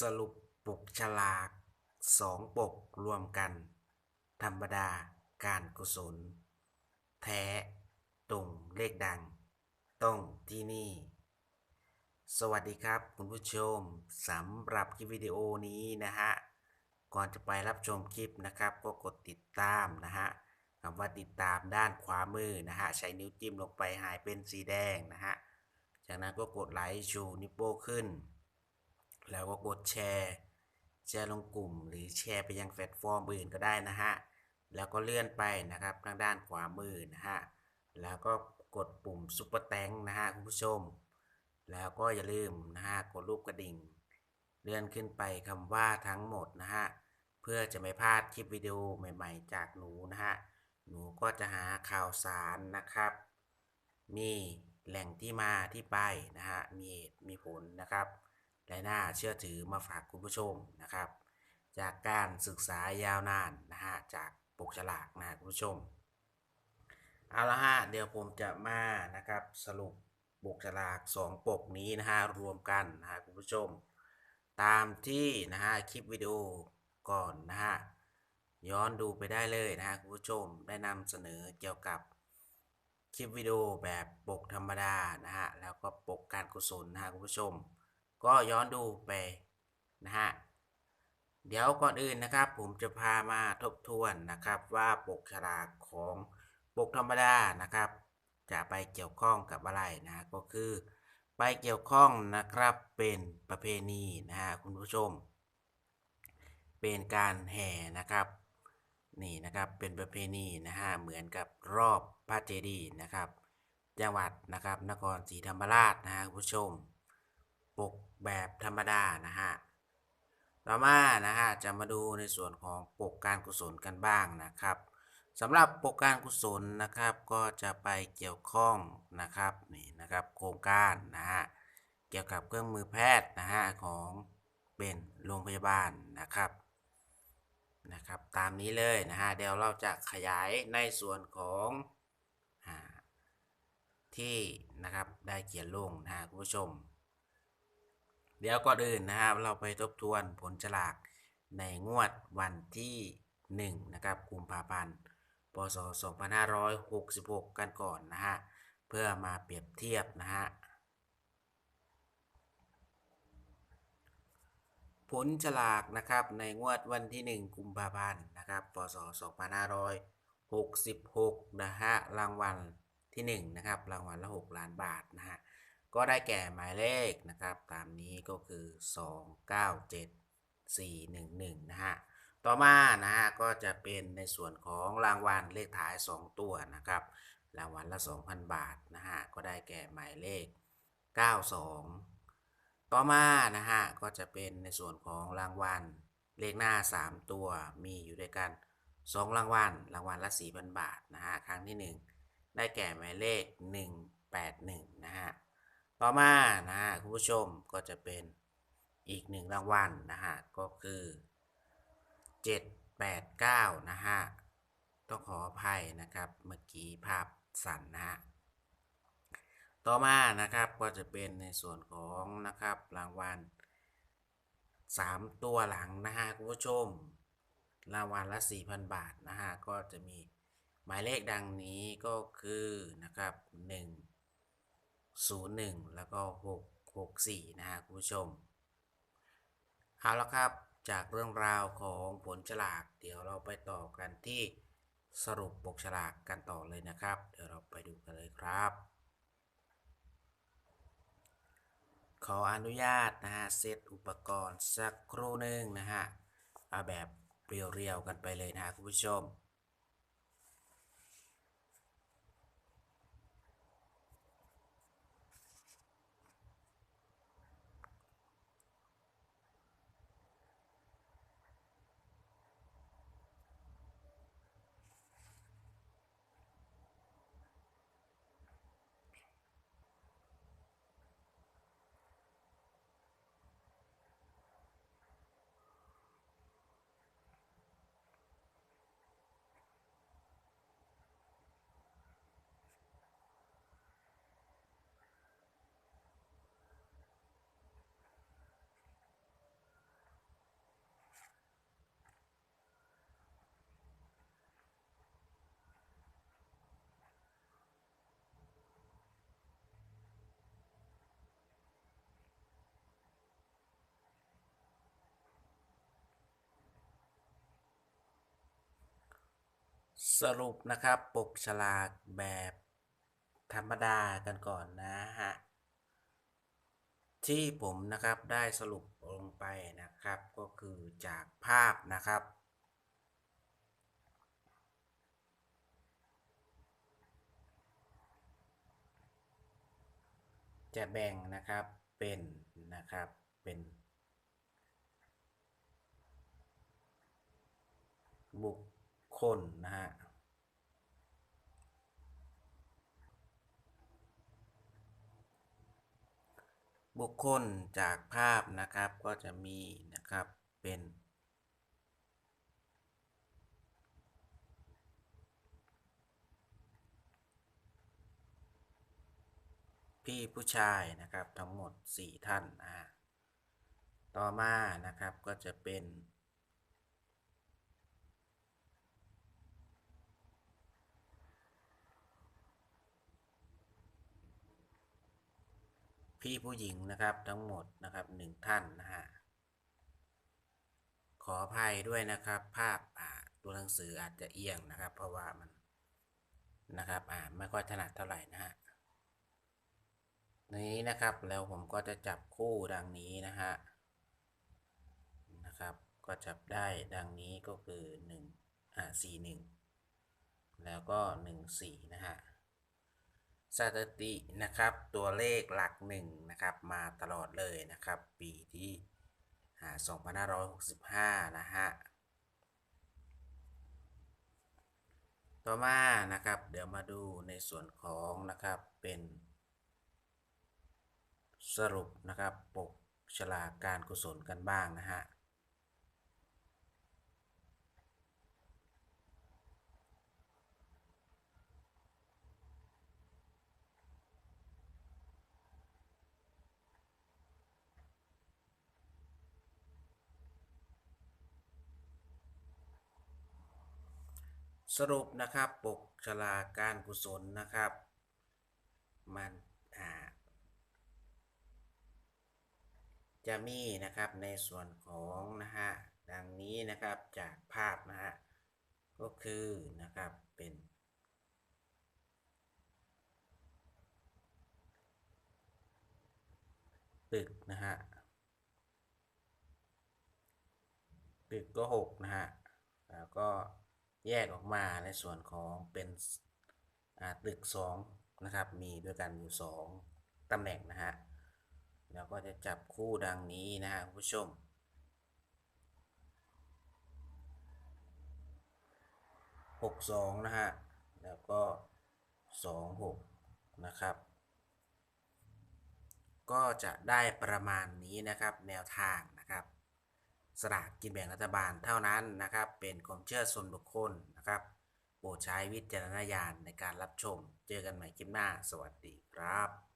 สรุปปกฉลากสองปกรวมกัน ธรรมดาการกุศล แท้ตรงเลขดัง ต้องที่นี่ สวัสดีครับคุณผู้ชมสำหรับคลิปวิดีโอนี้นะฮะ ก่อนจะไปรับชมคลิปนะครับ ก็กดติดตามนะฮะคำว่าติดตามด้านขวามือนะฮะ ใช้นิ้วจิ้มลงไปหายเป็นสีแดงนะฮะ จากนั้นก็กดไลค์ชูนิ้วโป้งขึ้น แล้วก็กดแชร์ แชร์ลงกลุ่ม หรือแชร์ไปยังแพลตฟอร์มอื่นก็ได้นะฮะ แล้วก็เลื่อนไปนะครับทางด้านขวามือนะฮะ แล้วก็กดปุ่มซุปเปอร์แตงนะฮะคุณผู้ชม แล้วก็อย่าลืมนะฮะกดรูปกระดิ่ง เลื่อนขึ้นไปคำว่าทั้งหมดนะฮะ เพื่อจะไม่พลาดคลิปวิดีโอใหม่ ๆ จากหนูนะฮะ หนูก็จะหาข่าวสารนะครับ มีแหล่งที่มาที่ไปนะฮะ มีเหตุมีผลนะครับ และน่าเชื่อถือมาฝากคุณผู้ชมนะครับ จากการศึกษายาวนานนะฮะจากปกฉลากนะคุณผู้ชมเอาละฮะเดี๋ยวผมจะมานะครับสรุปปกฉลากสองปกนี้นะฮะรวมกันนะฮะคุณผู้ชม ตามที่นะฮะคลิปวิดีโอก่อนนะฮะย้อนดูไปได้เลยนะฮะคุณผู้ชมได้นำเสนอเกี่ยวกับคลิปวิดีโอแบบปกธรรมดานะฮะแล้วก็ปกการกุศลนะฮะคุณผู้ชม ก็ย้อนดูไปนะฮะเดี๋ยวก่อนอื่นนะครับ ผมจะพามาทบทวนนะครับว่าปกฉลากของปกธรรมดานะครับ จะไปเกี่ยวข้องกับอะไรนะก็คือ ไปเกี่ยวข้องนะครับเป็นประเพณีนะฮะคุณผู้ชม เป็นการแห่นะครับนี่นะครับเป็นประเพณีนะฮะเหมือนกับรอบพระเจดีย์นะครับ จังหวัดนะครับนครศรีธรรมราชนะฮะคุณผู้ชม ปกแบบธรรมดานะฮะ ต่อมานะฮะจะมาดูในส่วนของปกการกุศลกันบ้างนะครับสำหรับปกการกุศลนะครับก็จะไปเกี่ยวข้องนะครับนี่นะครับโครงการนะฮะเกี่ยวกับเครื่องมือแพทย์นะฮะของเป็นโรงพยาบาลนะครับนะครับ ตามนี้เลยนะฮะเดี๋ยวเราจะขยายในส่วนของอที่นะครับได้เขียนลงนะฮะคุณผู้ชม เดี๋ยวก่อนอื่นนะครับ เราไปทบทวนผลฉลากในงวดวันที่ 1 นะครับกุมภาพันธ์พศ2566 กันก่อนนะฮะ เพื่อมาเปรียบเทียบนะฮะ ผลฉลากนะครับในงวดวันที่ 1 กุมภาพันธ์นะครับพศ2566 นะฮะ รางวัลที่ 1 นะครับ รางวัลละ 6 ล้านบาทนะฮะ ก็ได้แก่หมายเลขนะครับ ตามนี้ก็คือ 297 411 นะฮะ ต่อมานะฮะก็จะเป็นในส่วนของรางวัลเลขท้าย 2 ตัวนะครับ รางวัลละ 2,000 บาทนะฮะ ก็ได้แก่หมายเลข 92 ต่อมานะฮะก็จะเป็นในส่วนของรางวัลเลขหน้า 3 ตัวมีอยู่ด้วยกัน 2 รางวัลรางวัลละ 4,000 บาทนะฮะ ครั้งที่ 1 ได้แก่หมายเลข 181 นะฮะ ต่อมานะฮะคุณผู้ชมก็จะเป็นอีกหนึ่งรางวัลนะฮะก็คือ789นะฮะต้องขออภัยนะครับเมื่อกี้ภาพสั่นนะฮะต่อมานะครับก็จะเป็นในส่วนของนะครับรางวัล3ตัวหลังนะฮะคุณผู้ชม รางวัลละ4,000บาทนะฮะก็จะมีหมายเลขดังนี้ก็คือนะครับ1 0 1 แล้วก็ 6 6 4 นะฮะคุณผู้ชม เอาละครับ จากเรื่องราวของผลฉลาก เดี๋ยวเราไปต่อกันที่สรุปปกฉลากกันต่อเลยนะครับ เดี๋ยวเราไปดูกันเลยครับ ขออนุญาตนะฮะ เซตอุปกรณ์สักครู่หนึ่งนะฮะ เอาแบบเรียวๆกันไปเลยนะฮะคุณผู้ชม สรุปนะครับปกฉลากแบบธรรมดากันก่อนนะฮะ ที่ผมนะครับได้สรุปลงไปนะครับ ก็คือจากภาพนะครับ จะแบ่งนะครับเป็นนะครับเป็นบุค คลนะฮะบุคคลจากภาพนะครับก็จะมีนะครับเป็น พี่ผู้ชายนะครับทั้งหมด 4 ท่านนะต่อมานะครับก็จะเป็น พี่ผู้หญิงนะครับทั้งหมดนะครับหนึ่งท่านนะฮะขออภัยด้วยนะครับ ภาพอ่าตัวหนังสืออาจจะเอียงนะครับ เพราะว่ามันนะครับอ่านไม่ค่อยถนัดเท่าไหร่นะฮะนี้นะครับแล้วผมก็จะจับคู่ดังนี้นะฮะนะครับ ก็จับได้ดังนี้ก็คือ1อ่า4 1 แล้วก็ 1 4 นะฮะ สถิตินะครับตัวเลขหลักหนึ่งนะครับมาตลอดเลยนะครับ ปีที่อ่า2565 นะฮะ ต่อมานะครับ เดี๋ยวมาดูในส่วนของนะครับเป็น สรุปนะครับปกฉลากการกุศลกันบ้างนะฮะ สรุปนะครับปกฉลาการกุศลนะครับ มันอ่าจะมีนะครับในส่วนของนะฮะดังนี้นะครับจากภาพนะฮะก็คือนะครับเป็นตึกนะฮะตึกก็หกนะฮะแล้วก็ แยกออกมาในส่วนของเป็นตึกสองนะครับ มีด้วยกันอยู่สองตำแหน่งนะฮะ แล้วก็จะจับคู่ดังนี้นะฮะคุณผู้ชมหกสองนะฮะ แล้วก็สองหกนะครับ ก็จะได้ประมาณนี้นะครับแนวทางนะ สลากกินแบ่งรัฐบาลเท่านั้นนะครับ เป็นความเชื่อส่วนบุคคลนะครับโปรดใช้วิจารณญาณในการรับชม เจอกันใหม่คลิปหน้า สวัสดีครับ